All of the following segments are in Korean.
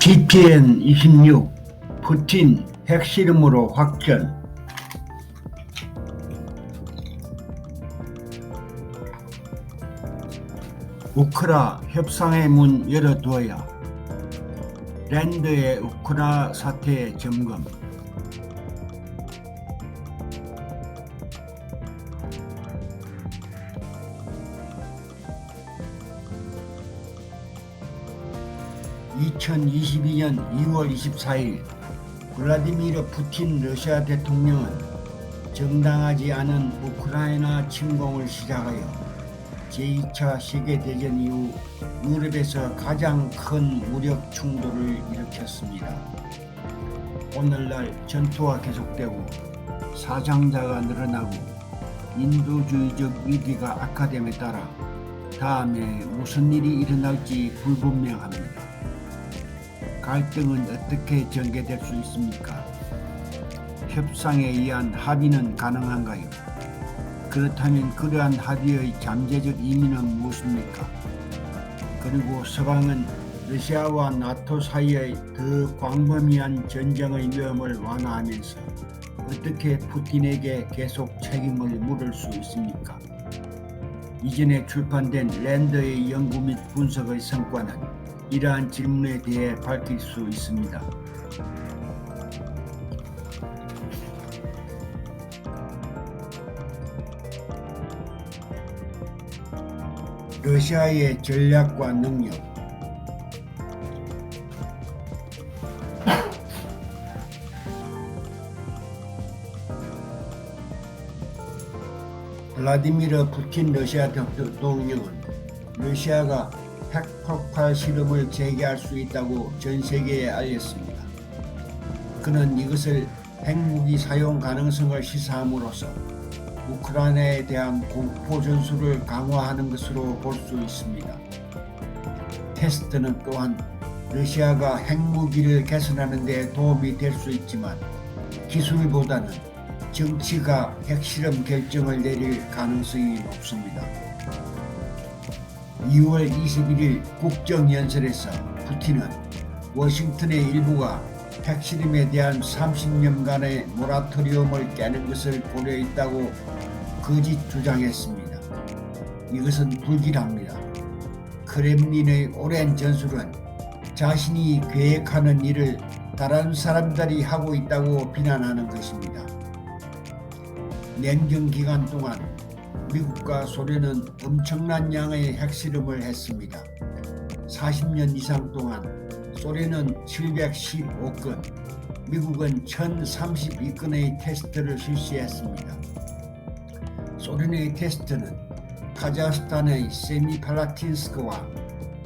GPN 26 푸틴 핵실험으로 확전 우크라 협상의 문 열어두어야 랜드의 우크라 사태 점검 (2022년 2월 24일) 블라디미르 푸틴 러시아 대통령은 정당하지 않은 우크라이나 침공을 시작하여 제2차 세계대전 이후 유럽에서 가장 큰 무력 충돌을 일으켰습니다. 오늘날 전투가 계속되고 사상자가 늘어나고 인도주의적 위기가 악화됨에 따라 다음에 무슨 일이 일어날지 불분명합니다. 갈등은 어떻게 전개될 수 있습니까? 협상에 의한 합의는 가능한가요? 그렇다면 그러한 합의의 잠재적 의미는 무엇입니까? 그리고 서방은 러시아와 나토 사이의 더 광범위한 전쟁의 위험을 완화하면서 어떻게 푸틴에게 계속 책임을 물을 수 있습니까? 이전에 출판된 랜더의 연구 및 분석의 성과는 이러한 질문에 대해 밝힐 수 있습니다. 러시아의 전략과 능력 블라디미르 푸틴 러시아 대통령은 러시아가 핵폭발 실험을 재개할 수 있다고 전 세계에 알렸습니다. 그는 이것을 핵무기 사용 가능성을 시사함으로써 우크라이나에 대한 공포 전술을 강화하는 것으로 볼 수 있습니다. 테스트는 또한 러시아가 핵무기를 개선하는 데 도움이 될 수 있지만 기술보다는 정치가 핵실험 결정을 내릴 가능성이 높습니다. 2월 21일 국정연설에서 푸틴은 워싱턴의 일부가 핵실험에 대한 30년간의 모라토리움을 깨는 것을 고려했다고 거짓 주장했습니다. 이것은 불길합니다. 크렘린의 오랜 전술은 자신이 계획하는 일을 다른 사람들이 하고 있다고 비난하는 것입니다. 냉전 기간 동안 미국과 소련은 엄청난 양의 핵실험을 했습니다. 40년 이상 동안 소련은 715건, 미국은 1032건의 테스트를 실시했습니다. 소련의 테스트는 카자흐스탄의 세미팔라틴스크와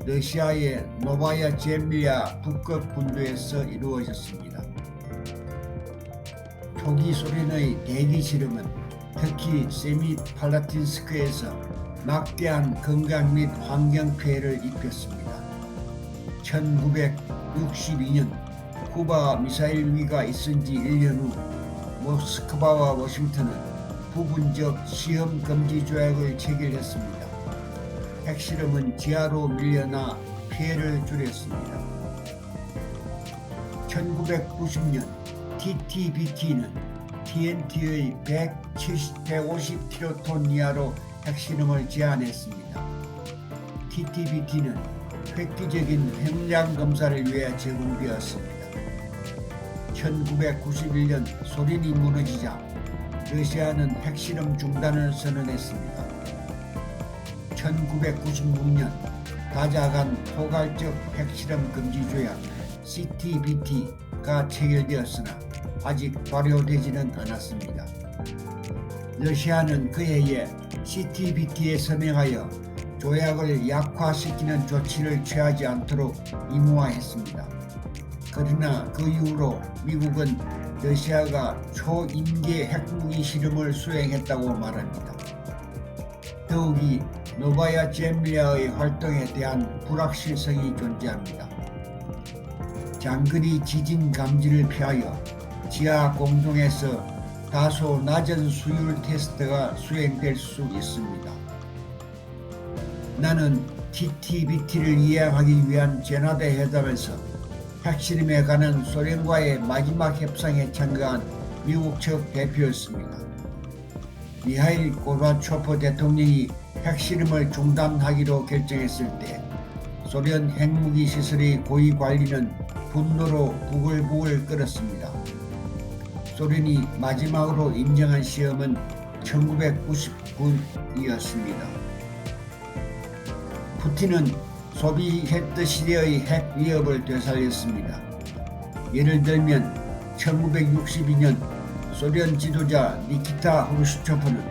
러시아의 노바야 제밀야 북극 군도에서 이루어졌습니다. 초기 소련의 대기 실험은 특히 세미 팔라틴 스크에서 막대한 건강 및 환경 피해를 입혔습니다. 1962년 쿠바 미사일 위기가 있은 지 1년 후 모스크바와 워싱턴은 부분적 시험 금지 조약을 체결했습니다. 핵실험은 지하로 밀려나 피해를 줄였습니다. 1990년 TTBT는 TNT의 170, 150킬로톤 이하로 핵실험을 제한했습니다. TTBT는 획기적인 핵량 검사를 위해 제공되었습니다. 1991년 소련이 무너지자 러시아는 핵실험 중단을 선언했습니다. 1996년 다자간 포괄적 핵실험 금지 조약 CTBT가 체결되었으나 아직 발효되지는 않았습니다. 러시아는 그에 의해 CTBT에 서명하여 조약을 약화시키는 조치를 취하지 않도록 의무화했습니다. 그러나 그 이후로 미국은 러시아가 초임계 핵무기 실험을 수행했다고 말합니다. 더욱이 노바야 제밀야의 활동에 대한 불확실성이 존재합니다. 장거리 지진 감지를 피하여 지하 공동에서 다소 낮은 수율 테스트가 수행될 수 있습니다. 나는 TTBT를 이해하기 위한 제나대 회담에서 핵실험에 관한 소련과의 마지막 협상에 참가한 미국 측 대표였습니다. 미하일 고바초프 대통령이 핵실험을 중단하기로 결정했을 때 소련 핵무기 시설의 고위 관리는 분노로 부글부글 끓었습니다. 소련이 마지막으로 인정한 시험은 1999이었습니다. 푸틴은 소비에트 시대의 핵 위협을 되살렸습니다. 예를 들면 1962년 소련 지도자 니키타 후르슈초프는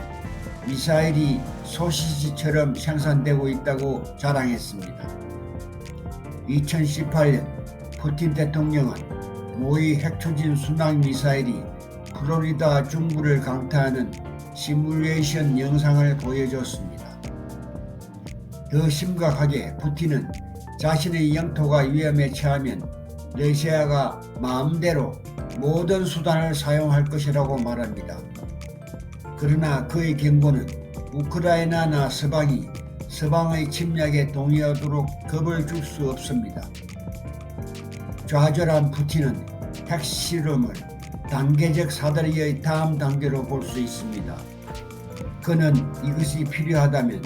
미사일이 소시지처럼 생산되고 있다고 자랑했습니다. 2018년 푸틴 대통령은 모의 핵추진 순항 미사일이 플로리다 중부를 강타하는 시뮬레이션 영상을 보여줬습니다. 더 심각하게 푸틴은 자신의 영토가 위험에 처하면 러시아가 마음대로 모든 수단을 사용할 것이라고 말합니다. 그러나 그의 경고는 우크라이나나 서방이 서방의 침략에 동의하도록 겁을 줄 수 없습니다. 좌절한 푸틴은 핵실험을 단계적 사다리의 다음 단계로 볼 수 있습니다. 그는 이것이 필요하다면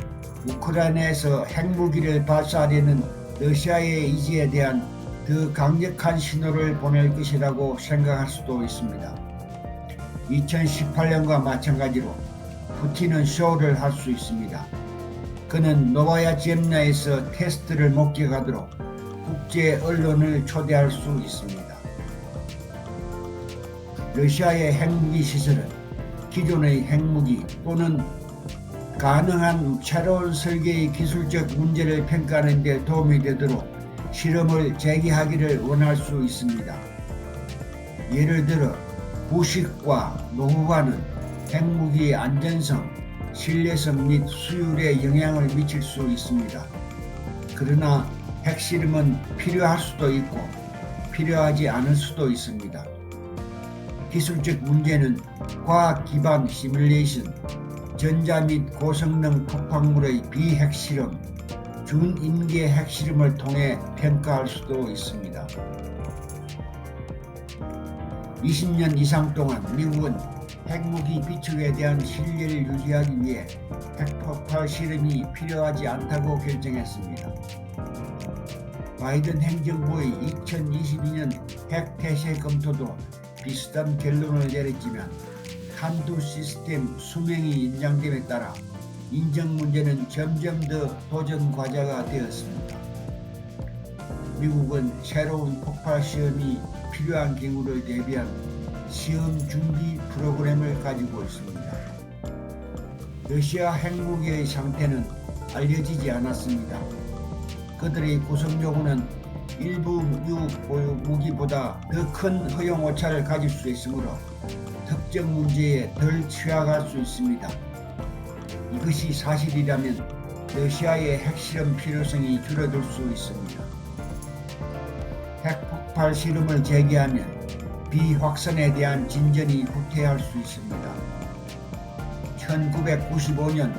우크라이나에서 핵무기를 발사하려는 러시아의 의지에 대한 더 강력한 신호를 보낼 것이라고 생각할 수도 있습니다. 2018년과 마찬가지로 푸틴은 쇼를 할 수 있습니다. 그는 노바야 젬나에서 테스트를 목격하도록 국제 언론을 초대할 수 있습니다. 러시아의 핵무기 시설은 기존의 핵무기 또는 가능한 새로운 설계의 기술적 문제를 평가하는 데 도움이 되도록 실험을 재개하기를 원할 수 있습니다. 예를 들어 부식과 노후화는 핵무기의 안전성, 신뢰성 및 수율에 영향을 미칠 수 있습니다. 그러나 핵실험은 필요할 수도 있고 필요하지 않을 수도 있습니다. 기술적 문제는 과학 기반 시뮬레이션, 전자 및 고성능 폭발물의 비핵실험, 준인계 핵실험을 통해 평가할 수도 있습니다. 20년 이상 동안 미국은 핵무기 비축에 대한 신뢰를 유지하기 위해 핵폭발 실험이 필요하지 않다고 결정했습니다. 바이든 행정부의 2022년 핵 태세 검토도 비슷한 결론을 내렸지만 한두 시스템 수명이 인정됨에 따라 인정 문제는 점점 더 도전 과제가 되었습니다. 미국은 새로운 폭발 시험이 필요한 경우를 대비한 시험 준비 프로그램을 가지고 있습니다. 러시아 핵무기의 상태는 알려지지 않았습니다. 그들의 구성 요구는 일부 미국 보유 무기보다 더 큰 허용 오차를 가질 수 있으므로 특정 문제에 덜 취약할 수 있습니다. 이것이 사실이라면 러시아의 핵실험 필요성이 줄어들 수 있습니다. 핵폭발 실험을 재개하면 비확산에 대한 진전이 후퇴할 수 있습니다. 1995년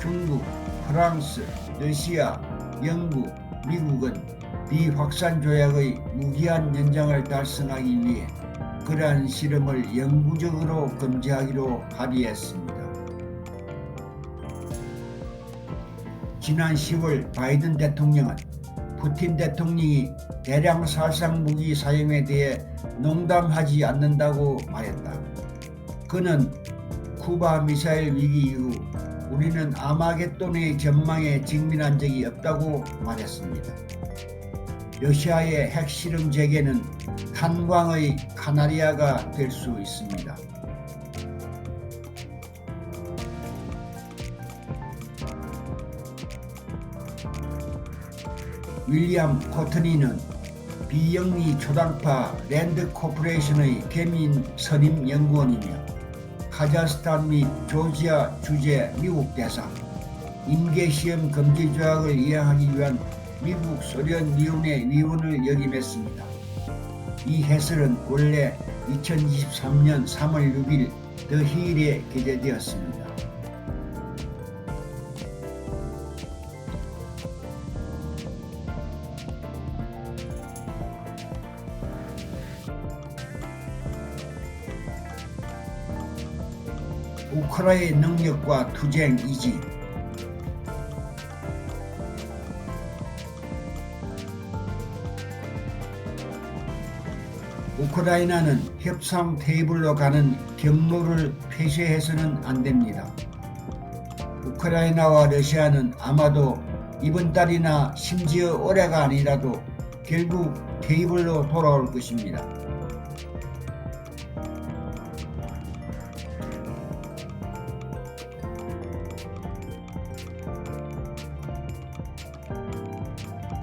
중국, 프랑스, 러시아, 영국, 미국은 비확산 조약의 무기한 연장을 달성하기 위해 그러한 실험을 영구적으로 금지하기로 합의했습니다. 지난 10월 바이든 대통령은 푸틴 대통령이 대량 살상 무기 사용에 대해 농담하지 않는다고 말했다. 그는 쿠바 미사일 위기 이후 우리는 아마겟돈의 전망에 직면한 적이 없다고 말했습니다. 러시아의 핵실험 재개는 탄광의 카나리아가 될 수 있습니다. 윌리엄 코트니는 비영리 초당파 랜드 코퍼레이션의 개민 선임 연구원이며 카자흐스탄 및 조지아 주재 미국 대사, 임계시험 금지 조약을 이행하기 위한 미국 소련 위원회 위원을 역임했습니다. 이 해설은 원래 2023년 3월 6일 더 히일에 게재되었습니다. 우크라이나의 능력과 투쟁 이지 우크라이나는 협상 테이블로 가는 경로를 폐쇄해서는 안 됩니다. 우크라이나와 러시아는 아마도 이번 달이나 심지어 올해가 아니라도 결국 테이블로 돌아올 것입니다.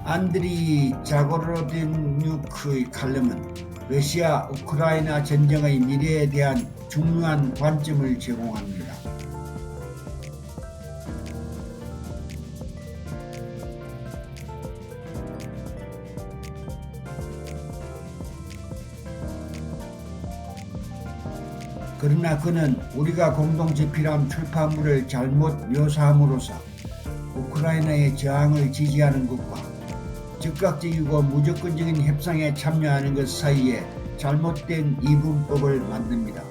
안드리 자고로딘뉴크의 칼럼은 러시아 우크라이나 전쟁의 미래에 대한 중요한 관점을 제공합니다. 그러나 그는 우리가 공동 집필한 출판물을 잘못 묘사함으로써 우크라이나의 저항을 지지하는 것과 즉각적이고 무조건적인 협상에 참여하는 것 사이에 잘못된 이분법을 만듭니다.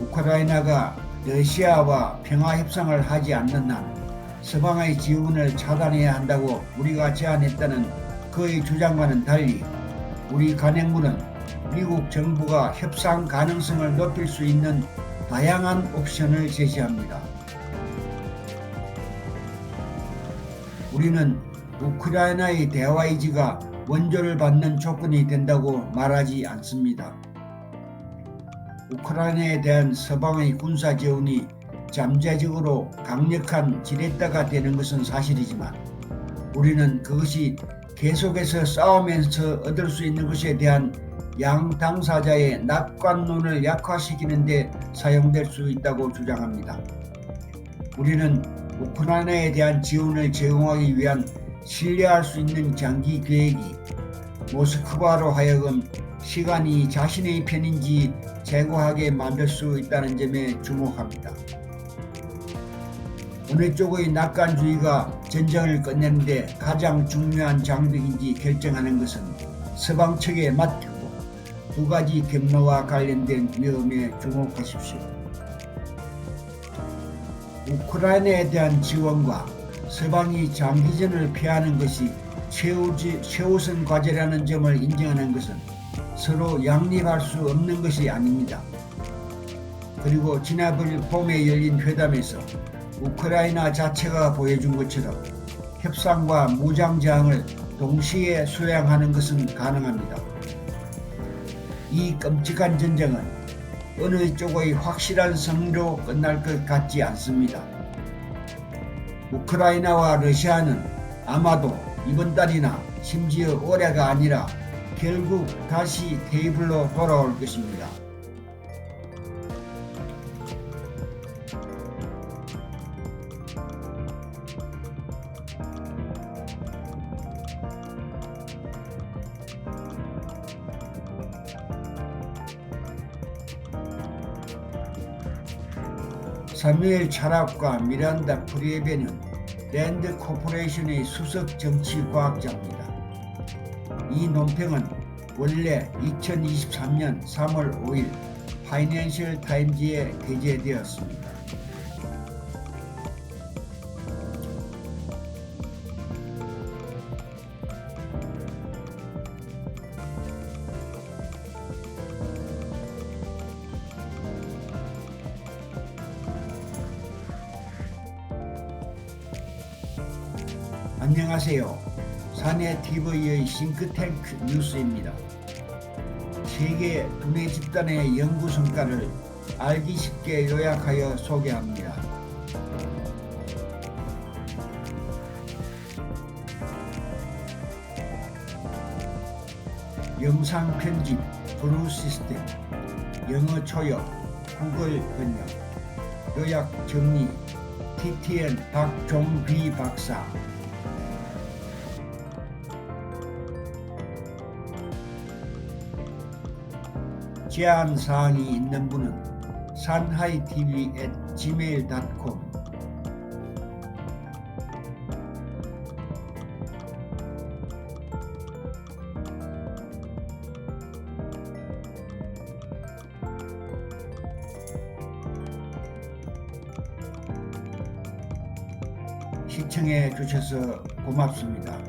우크라이나가 러시아와 평화 협상을 하지 않는 한 서방의 지원을 차단해야 한다고 우리가 제안했다는 그의 주장과는 달리 우리 간행부는 미국 정부가 협상 가능성을 높일 수 있는 다양한 옵션을 제시합니다. 우리는 우크라이나의 대화 의지가 원조를 받는 조건이 된다고 말하지 않습니다. 우크라이나에 대한 서방의 군사 지원이 잠재적으로 강력한 지렛대가 되는 것은 사실이지만 우리는 그것이 계속해서 싸우면서 얻을 수 있는 것에 대한 양 당사자의 낙관론을 약화시키는 데 사용될 수 있다고 주장합니다. 우리는 우크라이나에 대한 지원을 제공하기 위한 신뢰할 수 있는 장기 계획이 모스크바로 하여금 시간이 자신의 편인지 제고하게 만들 수 있다는 점에 주목합니다. 어느 쪽의 낙관주의가 전쟁을 끝내는데 가장 중요한 장벽인지 결정하는 것은 서방 측에 맡기고 두 가지 경로와 관련된 위험에 주목하십시오. 우크라이나에 대한 지원과 서방이 장기전을 피하는 것이 최우지, 최우선 과제라는 점을 인정하는 것은 서로 양립할 수 없는 것이 아닙니다. 그리고 지난번 봄에 열린 회담에서 우크라이나 자체가 보여준 것처럼 협상과 무장 저항을 동시에 수행하는 것은 가능합니다. 이 끔찍한 전쟁은 어느 쪽의 확실한 승리로 끝날 것 같지 않습니다. 우크라이나와 러시아는 아마도 이번 달이나 심지어 올해가 아니라 결국 다시 테이블로 돌아올 것입니다. 사무엘 차락과 미란다 프리에베는 랜드 코퍼레이션의 수석 정치과학자입니다. 이 논평은 원래 2023년 3월 5일 파이낸셜 타임즈에 게재되었습니다. 안녕하세요. 사내 TV의 싱크탱크 뉴스입니다. 세계 두뇌 집단의 연구 성과를 알기 쉽게 요약하여 소개합니다. 영상 편집, 브루 시스템, 영어 초역, 구글 번역, 요약 정리, TTN 박종비 박사, 제안 사항이 있는 분은 sanhaitv@gmail.com 시청해 주셔서 고맙습니다.